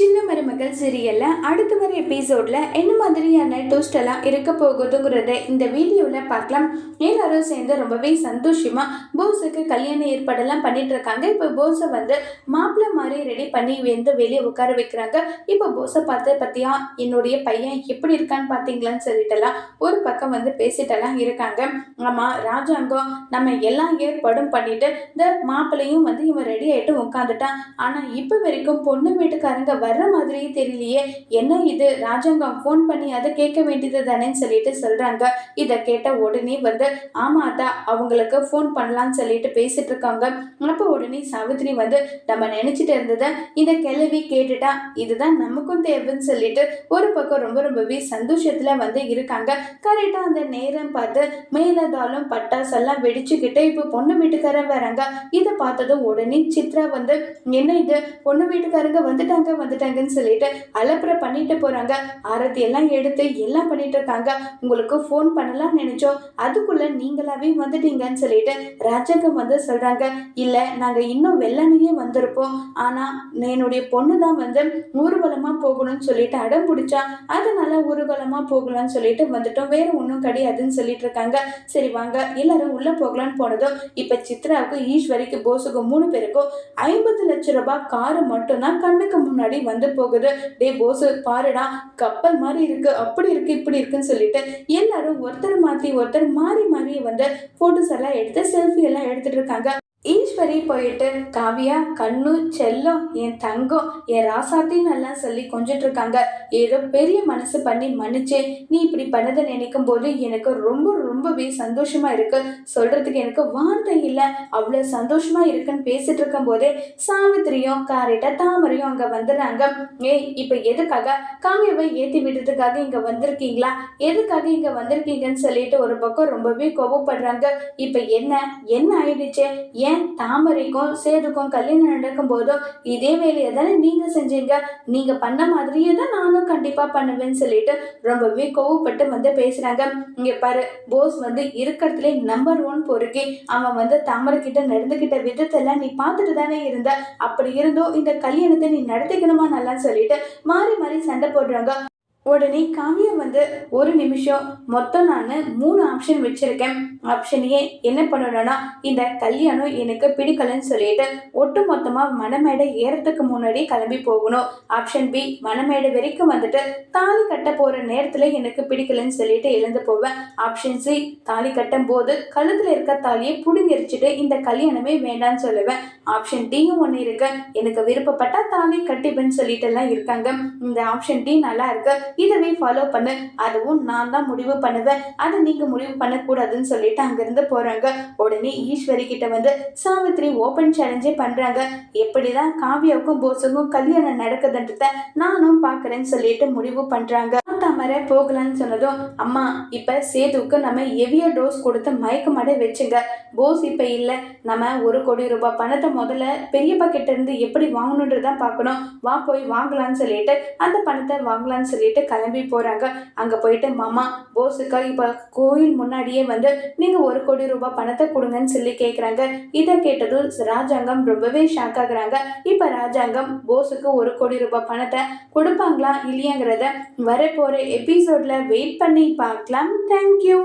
சின்ன மருமகள் சிறியல்ல அடுத்து வர எபிசோட்ல என்ன மாதிரியான டோஸ்ட் எல்லாம் இருக்க போகுதுங்கிறத இந்த வீடியோல பார்க்கலாம். எல்லாரும் சேர்ந்து ரொம்பவே சந்தோஷமா போஸுக்கு கல்யாணம் ஏற்பாடெல்லாம் பண்ணிட்டு இருக்காங்க. இப்போ போஸை வந்து மாப்பிள்ளை மாதிரி ரெடி பண்ணி வந்து வெளியே உட்கார வைக்கிறாங்க. இப்போ போஸை பார்த்து பத்தியா என்னுடைய பையன் எப்படி இருக்கான்னு பார்த்தீங்களான்னு சொல்லிட்டுலாம் ஒரு பக்கம் வந்து பேசிட்டெல்லாம் இருக்காங்க. ஆமா ராஜாங்கம் நம்ம எல்லாம் ஏற்பாடும் பண்ணிட்டு இந்த மாப்பிள்ளையும் வந்து இவன் ரெடி ஆயிட்டு உட்காந்துட்டான். ஆனா இப்போ வரைக்கும் பொண்ணு வீட்டுக்காரங்க வர்ற மாதிரியே தெரியலையே. என்ன இது? ராஜாங்கம் ஃபோன் பண்ணி அதை கேட்க வேண்டியது தானேன்னு சொல்லிட்டு சொல்கிறாங்க இதை கேட்ட உடனே வந்து ஆமா அத்தா அவங்களுக்கு ஃபோன் பண்ணலான்னு சொல்லிட்டு பேசிட்டு இருக்காங்க. அப்போ உடனே சாவித்ரி வந்து நம்ம நினைச்சிட்டு இருந்ததை இந்த கிளவி கேட்டுட்டா இதுதான் நமக்கும் தேவைன்னு சொல்லிட்டு ஒரு பக்கம் ரொம்ப ரொம்பவே சந்தோஷத்தில் வந்து இருக்காங்க. கரெக்டாக அந்த நேரம் பார்த்து மேலதாலும் பட்டாசெல்லாம் வெடிச்சுக்கிட்டு இப்போ பொண்ணு வீட்டுக்காரன் வராங்க. இதை பார்த்ததும் உடனே சித்ரா வந்து என்ன இது? பொண்ணு வீட்டுக்காரங்க வந்துட்டாங்க வந்து வந்துட்டாங்கன்னு சொல்லிட்டு அலப்புற பண்ணிட்டு போறாங்க. ஆரத்தி எல்லாம் எடுத்து எல்லாம் பண்ணிட்டு இருக்காங்க. உங்களுக்கு ஃபோன் பண்ணலாம் நினைச்சோம். அதுக்குள்ள நீங்களாவே வந்துட்டீங்கன்னு சொல்லிட்டு ராஜகம் வந்து சொல்றாங்க. இல்ல நாங்க இன்னும் வெள்ளனையே வந்திருப்போம். ஆனா என்னுடைய பொண்ணு தான் வந்து ஊர்வலமா போகணும்னு சொல்லிட்டு அடம் பிடிச்சா அதனால ஊர்வலமா போகலாம்னு சொல்லிட்டு வந்துட்டோம். வேற ஒன்றும் கிடையாதுன்னு சொல்லிட்டு இருக்காங்க. சரி வாங்க. எல்லாரும் உள்ள போகலான்னு போனதும் இப்ப சித்ராவுக்கு ஈஸ்வரிக்கு போஸுக்கு மூணு பேருக்கும் ஐம்பது லட்சம் ரூபாய் காரு மட்டும்தான் கண்ணுக்கு முன்னாடி வந்து போகுது. டே போஸ் பாருடா கப்பல் மாதிரி இருக்கு. அப்படி இருக்கு இப்படி இருக்குன்னு சொல்லிட்டு எல்லாரும் ஒருத்தர் மாத்தி ஒருத்தர் மாறி மாறி வந்து போட்டோஸ் எல்லாம் எடுத்து செல்ஃபி எல்லாம் எடுத்துட்டு இருக்காங்க. ஈஸ்வரி போயிட்டு காவியா கண்ணு செல்லம் என் தங்கம் என் ராசாத்தின்னு எல்லாம் சொல்லி கொஞ்சிட்டு இருக்காங்க. ஏதோ பெரிய மனசு பண்ணி மன்னிச்சே. நீ இப்படி பண்ணதை நினைக்கும் போது எனக்கு ரொம்ப ரொம்பவே சந்தோஷமா இருக்கு. சொல்றதுக்கு எனக்கு வார்த்தை இல்லை. அவ்வளோ சந்தோஷமா இருக்குன்னு பேசிட்டு இருக்கும் போதே சாவித்திரியும் காரிட்ட தாமரையும் அங்க வந்துடுறாங்க. ஏய் இப்போ எதுக்காக? காவியாவை ஏத்தி விடுறதுக்காக இங்க வந்திருக்கீங்களா? எதுக்காக இங்க வந்திருக்கீங்கன்னு சொல்லிட்டு ஒரு பக்கம் ரொம்பவே கோபப்படுறாங்க இப்போ என்ன? என்ன ஆயிடுச்சு? ஏன் ஏன் தாமரைக்கும் சேதுக்கும் கல்யாணம் நடக்கும் போதோ இதே வேலையை தானே நீங்க செஞ்சீங்க? நீங்க பண்ண மாதிரியே தான் நானும் கண்டிப்பா பண்ணுவேன்னு சொல்லிட்டு ரொம்பவே கோவப்பட்டு வந்து பேசுறாங்க. இங்க பாரு போஸ் வந்து இருக்கிறதுலே நம்பர் ஒன் பொறுக்கி அவன் வந்து தாமரை கிட்ட நடந்துகிட்ட விதத்தெல்லாம் நீ பார்த்துட்டு தானே இருந்த. அப்படி இருந்தும் இந்த கல்யாணத்தை நீ நடத்திக்கணுமா நல்லா சொல்லிட்டு மாறி மாறி சண்டை போடுறாங்க. உடனே காவியா வந்து ஒரு நிமிஷம் மொத்தம் நான் மூணு ஆப்ஷன் வச்சிருக்கேன். ஆப்ஷன் ஏ என்ன பண்ணணும்னா இந்த கல்யாணம் எனக்கு பிடிக்கலன்னு சொல்லிட்டு ஒட்டு மொத்தமாக மணமேடை ஏறத்துக்கு முன்னாடி கிளம்பி போகணும். ஆப்ஷன் பி மணமேடை வரைக்கும் வந்துட்டு தாலி கட்ட போகிற நேரத்தில் எனக்கு பிடிக்கலன்னு சொல்லிட்டு எழுந்து போவேன். ஆப்ஷன் சி தாலி கட்டும் போது கழுத்தில் இருக்க தாலியை பிடுங்கிரிச்சிட்டு இந்த கல்யாணமே வேண்டாம்னு சொல்லுவேன். ஆப்ஷன் டியும் ஒன்று இருக்கு. எனக்கு விருப்பப்பட்டால் தாலி கட்டிப்பேன்னு சொல்லிட்டு எல்லாம் இருக்காங்க. இந்த ஆப்ஷன் டி நல்லா இருக்கு. இதவே ஃபாலோ பண்ணு. அதுவும் நான் தான் முடிவு பண்ணுவேன். அதை நீங்க முடிவு பண்ணக்கூடாதுன்னு சொல்லிட்டு அங்கிருந்து போறாங்க. உடனே ஈஸ்வரி கிட்ட வந்து சாவித்ரி ஓப்பன் சேலஞ்சே பண்றாங்க. எப்படிதான் காவியாவுக்கும் போஸுக்கும் கல்யாணம் நடக்குதுன்றத நானும் பாக்குறேன்னு சொல்லிட்டு முடிவு பண்றாங்க. தாமரை போகலான்னு சொன்னதும் அம்மா இப்ப சேதுவுக்கு நம்ம எவிய டோஸ் கொடுத்து மயக்க மயக்கமாட வச்சுங்க. போஸ் இப்ப இல்லை. நம்ம ஒரு கோடி ரூபாய் பணத்தை முதல்ல பெரியப்பா கிட்ட இருந்து எப்படி வாங்கணுன்றதான் பார்க்கணும். வா போய் வாங்கலாம்னு சொல்லிட்டு அந்த பணத்தை வாங்கலாம்னு சொல்லிட்டு கிளம்பி போறாங்க. அங்க போயிட்டு மாமா போஸுக்கா இப்ப கோயில் முன்னாடியே வந்து நீங்க ஒரு கோடி ரூபாய் பணத்தை கொடுங்கன்னு சொல்லி கேக்குறாங்க. இதை கேட்டதும் ராஜாங்கம் ரொம்பவே ஷாக் ஆகுறாங்க. இப்ப ராஜாங்கம் போஸுக்கு ஒரு கோடி ரூபாய் பணத்தை கொடுப்பாங்களா இல்லையாங்கிறத வரப்போற எபிசோட்ல வெயிட் பண்ணி பார்க்கலாம். தேங்க்யூ